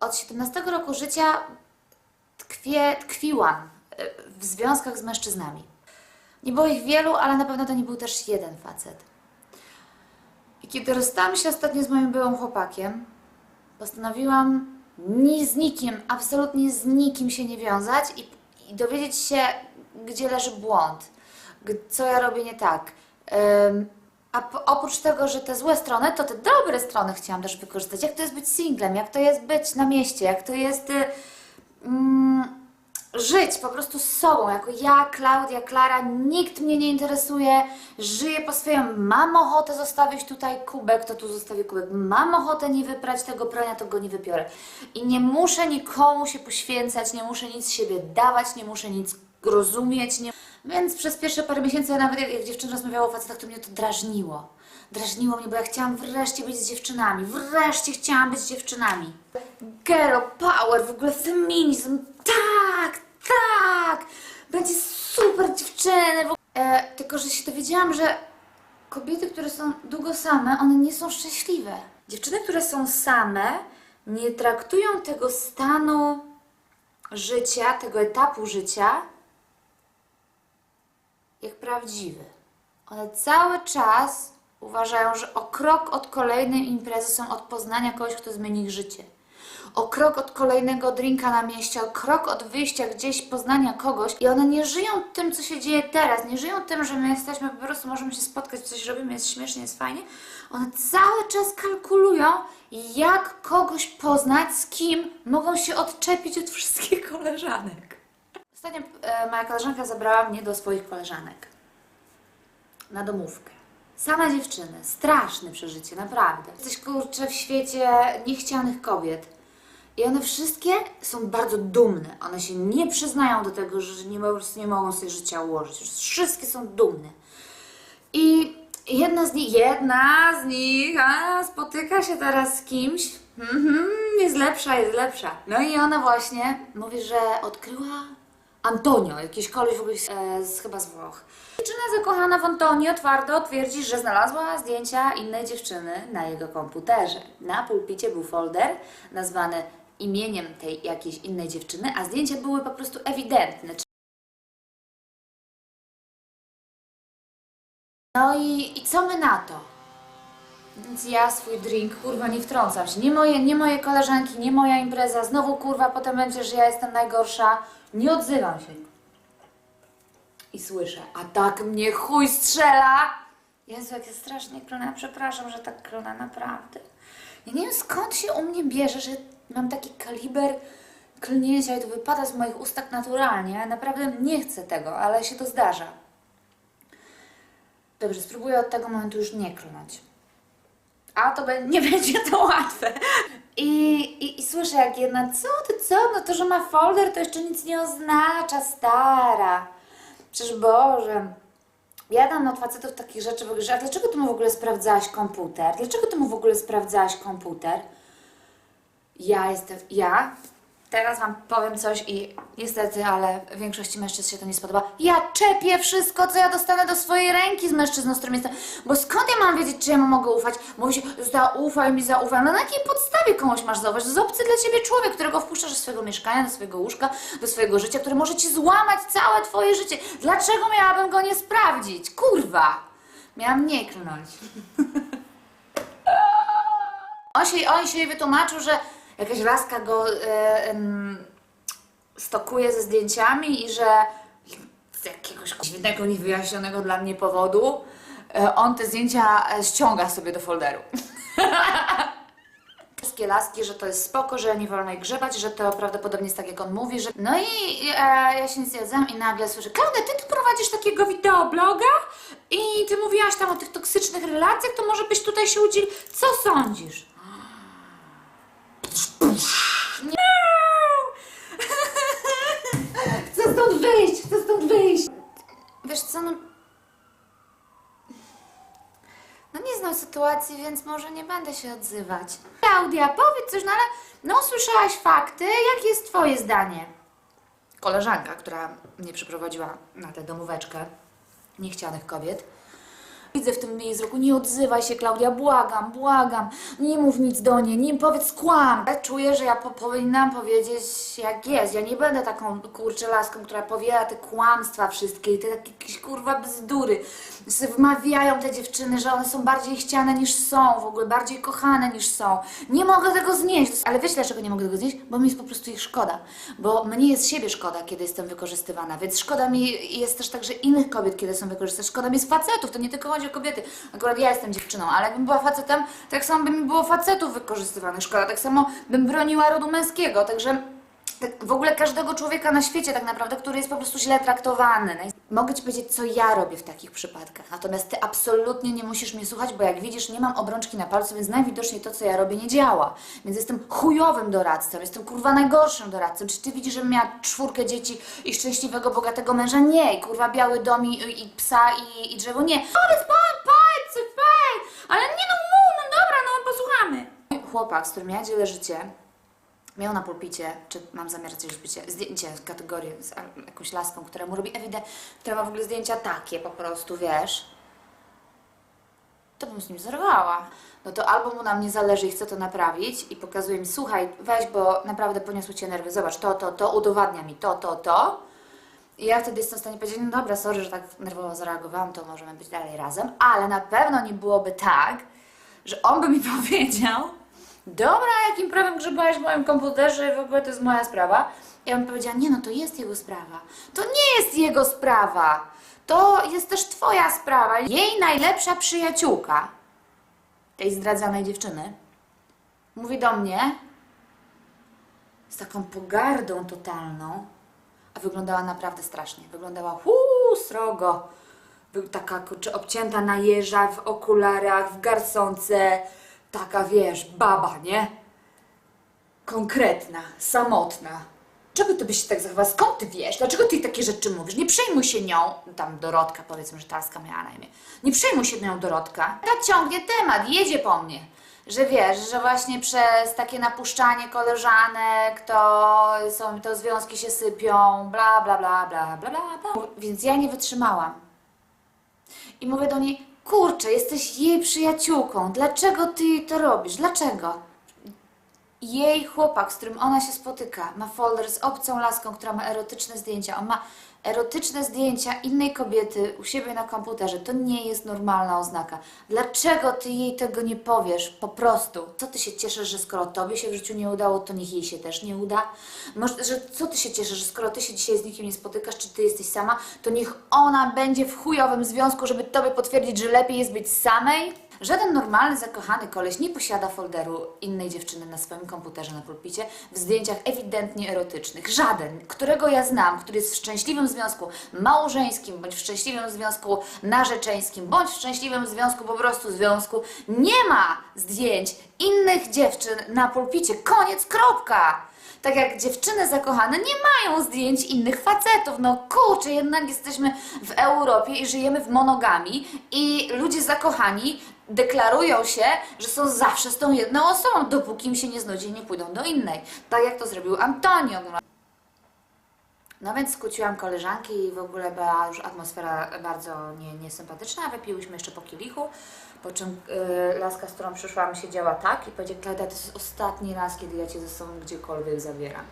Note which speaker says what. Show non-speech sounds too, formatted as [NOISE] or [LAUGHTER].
Speaker 1: Od 17 roku życia tkwie, tkwiłam e, w związkach z mężczyznami. Nie było ich wielu, ale na pewno to nie był też jeden facet. I kiedy rozstałam się ostatnio z moim byłym chłopakiem, postanowiłam ni z nikim, absolutnie z nikim się nie wiązać i, i dowiedzieć się, gdzie leży błąd, co ja robię nie tak. Ym, a po, oprócz tego, że te złe strony, to te dobre strony chciałam też wykorzystać. Jak to jest być singlem, jak to jest być na mieście, jak to jest y, mm, żyć po prostu z sobą, jako ja, Klaudia, Klara, nikt mnie nie interesuje, żyję po swojemu, mam ochotę zostawić tutaj kubek, to tu zostawię kubek, mam ochotę nie wyprać tego prania, to go nie wypiorę. I nie muszę nikomu się poświęcać, nie muszę nic z siebie dawać, nie muszę nic rozumieć, nie... Więc przez pierwsze parę miesięcy, nawet jak, jak dziewczyny rozmawiały o facetach, to mnie to drażniło. Drażniło mnie, bo ja chciałam wreszcie być z dziewczynami. Wreszcie chciałam być z dziewczynami. Girl power, w ogóle feminizm. Tak, tak. Będzie super dziewczyny. E, tylko, że się dowiedziałam, że kobiety, które są długo same, one nie są szczęśliwe. Dziewczyny, które są same, nie traktują tego stanu życia, tego etapu życia jak prawdziwy. One cały czas uważają, że o krok od kolejnej imprezy są od poznania kogoś, kto zmieni ich życie. O krok od kolejnego drinka na mieście, o krok od wyjścia gdzieś, poznania kogoś. I one nie żyją tym, co się dzieje teraz. Nie żyją tym, że my jesteśmy, po prostu możemy się spotkać, coś robimy, jest śmiesznie, jest fajnie. One cały czas kalkulują, jak kogoś poznać, z kim mogą się odczepić od wszystkich [LAUGHS] koleżanek. Ostatnio e, moja koleżanka zabrała mnie do swoich koleżanek na domówkę. Same dziewczyny, straszne przeżycie, naprawdę. Jesteś kurczę w świecie niechcianych kobiet. I one wszystkie są bardzo dumne. One się nie przyznają do tego, że nie, po prostu nie mogą sobie życia ułożyć. Wszystkie są dumne. I jedna z nich, jedna z nich a, spotyka się teraz z kimś. Mhm, jest lepsza, jest lepsza. No i ona właśnie mówi, że odkryła Antonio, jakiś koleś w ogóle e, z, chyba z Włoch. Dziewczyna zakochana w Antonio twardo twierdzi, że znalazła zdjęcia innej dziewczyny na jego komputerze. Na pulpicie był folder nazwany imieniem tej jakiejś innej dziewczyny, a zdjęcia były po prostu ewidentne. No i, i co my na to? Więc ja swój drink, kurwa, nie wtrącam się. Nie moje, nie moje koleżanki, nie moja impreza. Znowu, kurwa, potem będzie, że ja jestem najgorsza. Nie odzywam się. I słyszę, a tak mnie chuj strzela. Jezu, jak jest strasznie klona. Przepraszam, że tak klona, naprawdę. Ja nie wiem, skąd się u mnie bierze, że mam taki kaliber klnięcia i to wypada z moich ust tak naturalnie. Naprawdę nie chcę tego, ale się to zdarza. Dobrze, spróbuję od tego momentu już nie klnąć. A to nie [LAUGHS] będzie to łatwe. I, i, I słyszę jak jedna, co ty, co? No to, że ma folder, to jeszcze nic nie oznacza, stara. Przecież Boże, ja dam od facetów takich rzeczy że a dlaczego ty mu w ogóle sprawdzałaś komputer? Dlaczego ty mu w ogóle sprawdzałaś komputer? Ja jestem, ja teraz wam powiem coś i niestety, ale większości mężczyzn się to nie spodoba. Ja czepię wszystko, co ja dostanę do swojej ręki z mężczyzną, z którym jestem. Bo skąd ja mam wiedzieć, czy ja mu mogę ufać? Mówi się, zaufaj mi, zaufaj. No na jakiej podstawie komuś masz zaufać? To jest obcy dla ciebie człowiek, którego wpuszczasz do swojego mieszkania, do swojego łóżka, do swojego życia, który może ci złamać całe twoje życie. Dlaczego miałabym go nie sprawdzić? Kurwa! Miałam nie klnąć. [LAUGHS] On się, on się wytłumaczył, że jakaś laska go e, em, stokuje ze zdjęciami i że z jakiegoś dziwnego, niewyjaśnionego dla mnie powodu e, on te zdjęcia e, ściąga sobie do folderu. [LAUGHS] Wszystkie laski, że to jest spoko, że nie wolno jej grzebać, że to prawdopodobnie jest tak, jak on mówi, że... No i e, ja się nie odzywam i nagle słyszę, Klaudia, ty tu prowadzisz takiego wideobloga i ty mówiłaś tam o tych toksycznych relacjach, to może byś tutaj się udzielił. Co sądzisz? Nie! Chcę stąd wyjść, chcę stąd wyjść. Wiesz co, no... No nie znam sytuacji, więc może nie będę się odzywać. Klaudia, powiedz coś, no ale... No usłyszałaś fakty, jakie jest twoje zdanie? Koleżanka, która mnie przyprowadziła na tę domóweczkę niechcianych kobiet. Widzę w tym jej wzroku, nie odzywaj się Klaudia, błagam, błagam, nie mów nic do niej, nie powiedz kłam. Ja czuję, że ja po, powinnam powiedzieć jak jest, ja nie będę taką kurczę laską, która powiela te kłamstwa wszystkie i te takie jakieś kurwa bzdury. Wmawiają te dziewczyny, że one są bardziej chciane niż są, w ogóle bardziej kochane niż są. Nie mogę tego znieść, ale wiesz dlaczego nie mogę tego znieść? Bo mi jest po prostu ich szkoda, bo mnie jest siebie szkoda, kiedy jestem wykorzystywana, więc szkoda mi jest też także innych kobiet, kiedy są wykorzystywane. Szkoda mi jest facetów, to nie tylko chodzi o kobiety. Akurat ja jestem dziewczyną, ale jakbym była facetem, tak samo by mi było facetów wykorzystywanych. Szkoda, tak samo bym broniła rodu męskiego, także tak w ogóle każdego człowieka na świecie tak naprawdę, który jest po prostu źle traktowany. Mogę Ci powiedzieć, co ja robię w takich przypadkach. Natomiast Ty absolutnie nie musisz mnie słuchać, bo jak widzisz, nie mam obrączki na palcu, więc najwidoczniej to, co ja robię, nie działa. Więc jestem chujowym doradcą, jestem kurwa najgorszym doradcą. Czy Ty widzisz, żebym miała czwórkę dzieci i szczęśliwego, bogatego męża? Nie. I kurwa biały dom i, i psa i, i drzewo? Nie. Spaj, paj, paj! Ale nie no, mów, no dobra, no posłuchamy. Chłopak, z którym ja dzielę życie, miał na pulpicie, czy mam zamiar coś bycie, zdjęcie z kategorii z jakąś laską, która mu robi ewident, która ma w ogóle zdjęcia takie po prostu, wiesz, to bym z nim zerwała. No to albo mu na mnie zależy i chce to naprawić i pokazuje mi, słuchaj, weź, bo naprawdę poniosły Cię nerwy, zobacz, to, to, to, udowadnia mi to, to, to. I ja wtedy jestem w stanie powiedzieć, no dobra, sorry, że tak nerwowo zareagowałam, to możemy być dalej razem, ale na pewno nie byłoby tak, że on by mi [LAUGHS] powiedział, dobra, jakim prawem grzebałaś w moim komputerze, w ogóle to jest moja sprawa. Ja bym powiedziała, nie no, to jest jego sprawa. To nie jest jego sprawa. To jest też twoja sprawa. Jej najlepsza przyjaciółka, tej zdradzanej dziewczyny, mówi do mnie z taką pogardą totalną, a wyglądała naprawdę strasznie. Wyglądała huu, srogo. Był taka obcięta na jeża, w okularach, w garsonce. Taka, wiesz, baba, nie? Konkretna, samotna. Czego ty byś się tak zachowała? Skąd ty wiesz? Dlaczego ty takie rzeczy mówisz? Nie przejmuj się nią. Tam Dorotka, powiedzmy, że Taska miała na imię. Nie przejmuj się nią, Dorotka. Ta ciągnie temat, jedzie po mnie. Że wiesz, że właśnie przez takie napuszczanie koleżanek to są, to związki się sypią, bla, bla, bla, bla, bla, bla, bla. Więc ja nie wytrzymałam. I mówię do niej, kurczę, jesteś jej przyjaciółką, dlaczego ty jej to robisz? Dlaczego? Jej chłopak, z którym ona się spotyka, ma folder z obcą laską, która ma erotyczne zdjęcia. On ma erotyczne zdjęcia innej kobiety u siebie na komputerze. To nie jest normalna oznaka. Dlaczego ty jej tego nie powiesz? Po prostu. Co ty się cieszysz, że skoro tobie się w życiu nie udało, to niech jej się też nie uda? Może, że co ty się cieszysz, że skoro ty się dzisiaj z nikim nie spotykasz, czy ty jesteś sama, to niech ona będzie w chujowym związku, żeby tobie potwierdzić, że lepiej jest być samej? Żaden normalny, zakochany koleś nie posiada folderu innej dziewczyny na swoim komputerze na pulpicie w zdjęciach ewidentnie erotycznych. Żaden, którego ja znam, który jest w szczęśliwym związku małżeńskim, bądź w szczęśliwym związku narzeczeńskim, bądź w szczęśliwym związku po prostu związku, nie ma zdjęć innych dziewczyn na pulpicie. Koniec, kropka! Tak jak dziewczyny zakochane nie mają zdjęć innych facetów. No kurczę, jednak jesteśmy w Europie i żyjemy w monogami i ludzie zakochani deklarują się, że są zawsze z tą jedną osobą, dopóki im się nie znudzi i nie pójdą do innej. Tak jak to zrobił Antonio. No więc skłóciłam koleżanki i w ogóle była już atmosfera bardzo nie, niesympatyczna. Wypiłyśmy jeszcze po kielichu, po czym yy, laska, z którą przyszłam, siedziała tak i powiedziała, Klaudia, to jest ostatni raz, kiedy ja Cię ze sobą gdziekolwiek zabieram.